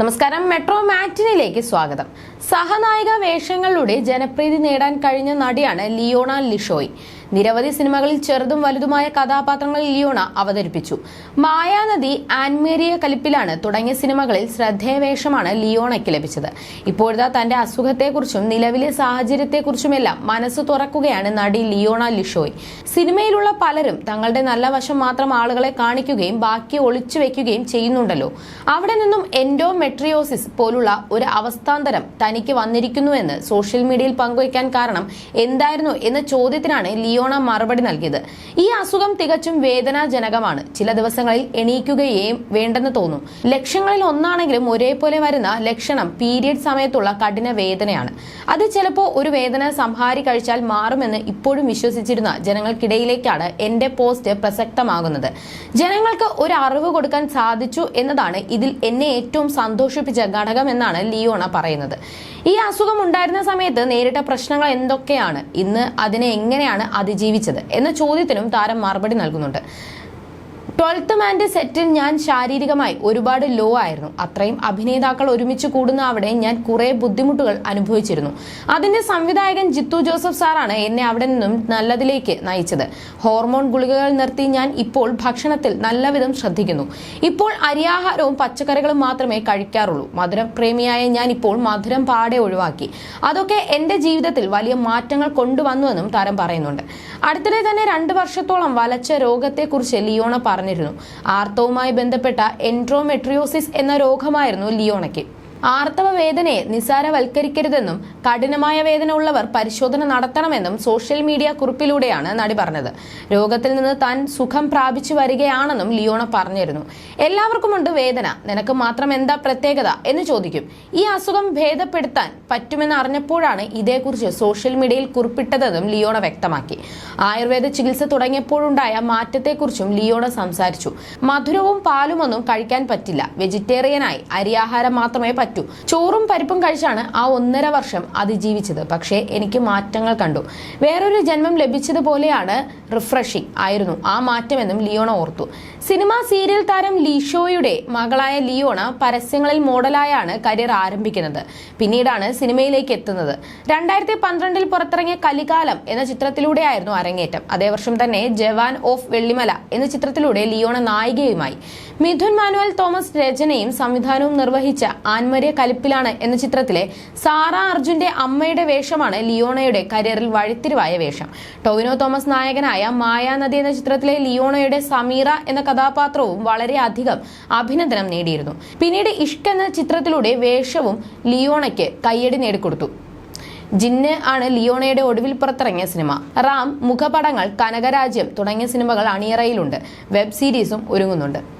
നമസ്കാരം. മെട്രോ മാറ്റിനിലേക്ക് സ്വാഗതം. സഹനായിക വേഷങ്ങളിലൂടെ ജനപ്രീതി നേടാൻ കഴിഞ്ഞ നടിയാണ് ലിയോണ ലിഷോയ്. നിരവധി സിനിമകളിൽ ചെറുതും വലുതുമായ കഥാപാത്രങ്ങൾ ലിയോണ അവതരിപ്പിച്ചു. മായാനദി ആൻമേരിയ കലിപ്പിലാണ് തുടങ്ങിയ സിനിമകളിൽ ശ്രദ്ധേയവേഷമാണ് ലിയോണയ്ക്ക് ലഭിച്ചത്. ഇപ്പോഴത്തെ തന്റെ അസുഖത്തെക്കുറിച്ചും നിലവിലെ സാഹചര്യത്തെക്കുറിച്ചുമെല്ലാം മനസ്സ് തുറക്കുകയാണ് നടി ലിയോണ ലിഷോയ്. സിനിമയിലുള്ള പലരും തങ്ങളുടെ നല്ല വശം മാത്രം ആളുകളെ കാണിക്കുകയും ബാക്കി ഒളിച്ചു വെക്കുകയും ചെയ്യുന്നുണ്ടല്ലോ. അവിടെ നിന്നും എൻഡോമെട്രിയോസിസ് പോലുള്ള ഒരു അവസ്ഥാന്തരം തനിക്ക് വന്നിരിക്കുന്നുവെന്ന് സോഷ്യൽ മീഡിയയിൽ പങ്കുവയ്ക്കാൻ കാരണം എന്തായിരുന്നു എന്ന ചോദ്യത്തിനാണ് ലിയോണ മറുപടി നൽകിയത്. ഈ അസുഖം തികച്ചും വേദനാജനകമാണ്. ചില ദിവസങ്ങളിൽ എണീക്കുകയേ വേണ്ടെന്ന് തോന്നും. ലക്ഷങ്ങളിൽ ഒന്നാണെങ്കിലും ഒരേപോലെ വരുന്ന ലക്ഷണം പീരിയഡ് സമയത്തുള്ള കഠിന വേദനയാണ്. അത് ചിലപ്പോൾ ഒരു വേദന സംഹാരി കഴിച്ചാൽ മാറുമെന്ന് ഇപ്പോഴും വിശ്വസിച്ചിരുന്ന ജനങ്ങൾക്കിടയിലേക്കാണ് എന്റെ പോസ്റ്റ് പ്രസക്തമാകുന്നത്. ജനങ്ങൾക്ക് ഒരു അറിവ് കൊടുക്കാൻ സാധിച്ചു എന്നതാണ് ഇതിൽ എന്നെ ഏറ്റവും സന്തോഷിപ്പിച്ച ഘടകം എന്നാണ് ലിയോണ പറയുന്നത്. ഈ അസുഖം ഉണ്ടായിരുന്ന സമയത്ത് നേരിട്ട പ്രശ്നങ്ങൾ എന്തൊക്കെയാണ്? ഇന്ന് അതിനെ എങ്ങനെയാണ് അതിജീവിച്ചത് എന്ന ചോദ്യത്തിനും താരം മറുപടി നൽകുന്നുണ്ട്. ട്വൽത്ത് മാന്റെ സെറ്റിൽ ഞാൻ ശാരീരികമായി ഒരുപാട് ലോ ആയിരുന്നു. അത്രയും അഭിനേതാക്കൾ ഒരുമിച്ച് കൂടുന്ന അവിടെ ഞാൻ കുറെ ബുദ്ധിമുട്ടുകൾ അനുഭവിച്ചിരുന്നു. അതിന്റെ സംവിധായകൻ ജിത്തു ജോസഫ് സാറാണ് എന്നെ അവിടെ നിന്നും നല്ലതിലേക്ക് നയിച്ചത്. ഹോർമോൺ ഗുളികകൾ നിർത്തി ഞാൻ ഇപ്പോൾ ഭക്ഷണത്തിൽ നല്ലവിധം ശ്രദ്ധിക്കുന്നു. ഇപ്പോൾ അരിയാഹാരവും പച്ചക്കറികളും മാത്രമേ കഴിക്കാറുള്ളൂ. മധുരം പ്രേമിയായ ഞാൻ ഇപ്പോൾ മധുരം പാടെ ഒഴിവാക്കി. അതൊക്കെ എന്റെ ജീവിതത്തിൽ വലിയ മാറ്റങ്ങൾ കൊണ്ടുവന്നുവെന്നും താരം പറയുന്നുണ്ട്. അടുത്തിടെ തന്നെ രണ്ട് വർഷത്തോളം വലച്ച രോഗത്തെക്കുറിച്ച് ലിയോണ പറഞ്ഞിരുന്നു. ആർത്തവുമായി ബന്ധപ്പെട്ട എൻട്രോമെട്രിയോസിസ് എന്ന രോഗമായിരുന്നു ലിയോണയ്ക്ക്. ആർത്തവ വേദനയെ നിസാരവൽക്കരിക്കരുതെന്നും കഠിനമായ വേദന ഉള്ളവർ പരിശോധന നടത്തണമെന്നും സോഷ്യൽ മീഡിയ കുറിപ്പിലൂടെയാണ് നടി പറഞ്ഞത്. രോഗത്തിൽ നിന്ന് താൻ സുഖം പ്രാപിച്ചു വരികയാണെന്നും ലിയോണ പറഞ്ഞിരുന്നു. എല്ലാവർക്കുമുണ്ട് വേദന. നിനക്ക് മാത്രം എന്താ പ്രത്യേകത എന്ന് ചോദിക്കും. ഈ അസുഖം ഭേദപ്പെടുത്താൻ പറ്റുമെന്ന് അറിഞ്ഞപ്പോഴാണ് ഇതേക്കുറിച്ച് സോഷ്യൽ മീഡിയയിൽ കുറിപ്പിട്ടതെന്നും ലിയോണ വ്യക്തമാക്കി. ആയുർവേദ ചികിത്സ തുടങ്ങിയപ്പോഴുണ്ടായ മാറ്റത്തെക്കുറിച്ചും ലിയോണ സംസാരിച്ചു. മധുരവും പാലുമൊന്നും കഴിക്കാൻ പറ്റില്ല. വെജിറ്റേറിയനായി അരിയാഹാരം മാത്രമേ പറ്റൂ. ചോറും പരിപ്പും കഴിച്ചാണ് ആ ഒന്നര വർഷം അതിജീവിച്ചത്. പക്ഷേ എനിക്ക് മാറ്റങ്ങൾ കണ്ടു. വേറൊരു ജന്മം ലഭിച്ചതുപോലെയാണ് റിഫ്രഷിംഗ് ആയിരുന്നു. ആ മാറ്റമെന്നും ലിയോണ ഓർത്തു. സിനിമ സീരിയൽ താരം ലീഷോയുടെ മകളായ ലിയോണ പരസ്യങ്ങളിൽ മോഡലായാണ് കരിയർ ആരംഭിക്കുന്നത്. പിന്നീടാണ് സിനിമയിലേക്ക് എത്തുന്നത്. രണ്ടായിരത്തി പന്ത്രണ്ടിൽ പുറത്തിറങ്ങിയ കലികാലം എന്ന ചിത്രത്തിലൂടെയായിരുന്നു അരങ്ങേറ്റം. അതേ വർഷം തന്നെ ജവാൻ ഓഫ് വെള്ളിമല എന്ന ചിത്രത്തിലൂടെ ലിയോണ നായികയുമായി. മിഥുൻ മാനുവൽ തോമസ് രചനയും സംവിധാനവും നിർവഹിച്ച ആൻമരിയ കലിപ്പിലാണ് എന്ന ചിത്രത്തിലെ സാറ അർജുന്റെ അമ്മയുടെ വേഷമാണ് ലിയോണയുടെ കരിയറിൽ വഴിത്തിരിവായ വേഷം. ടോവിനോ തോമസ് നായകനായ മായാനദി എന്ന ചിത്രത്തിലെ ലിയോണയുടെ സമീറ എന്ന കഥാപാത്രവും വളരെയധികം അഭിനന്ദനം നേടിയിരുന്നു. പിന്നീട് ഇഷ്ക് എന്ന ചിത്രത്തിലൂടെ വേഷവും ലിയോണയ്ക്ക് കയ്യടി നേടിക്കൊടുത്തു. ജിന്ന് ആണ് ലിയോണയുടെ ഒടുവിൽ പുറത്തിറങ്ങിയ സിനിമ. റാം മുഖപടങ്ങൾ കനകരാജ്യം തുടങ്ങിയ സിനിമകൾ അണിയറയിലുണ്ട്. വെബ് സീരീസും ഒരുങ്ങുന്നുണ്ട്.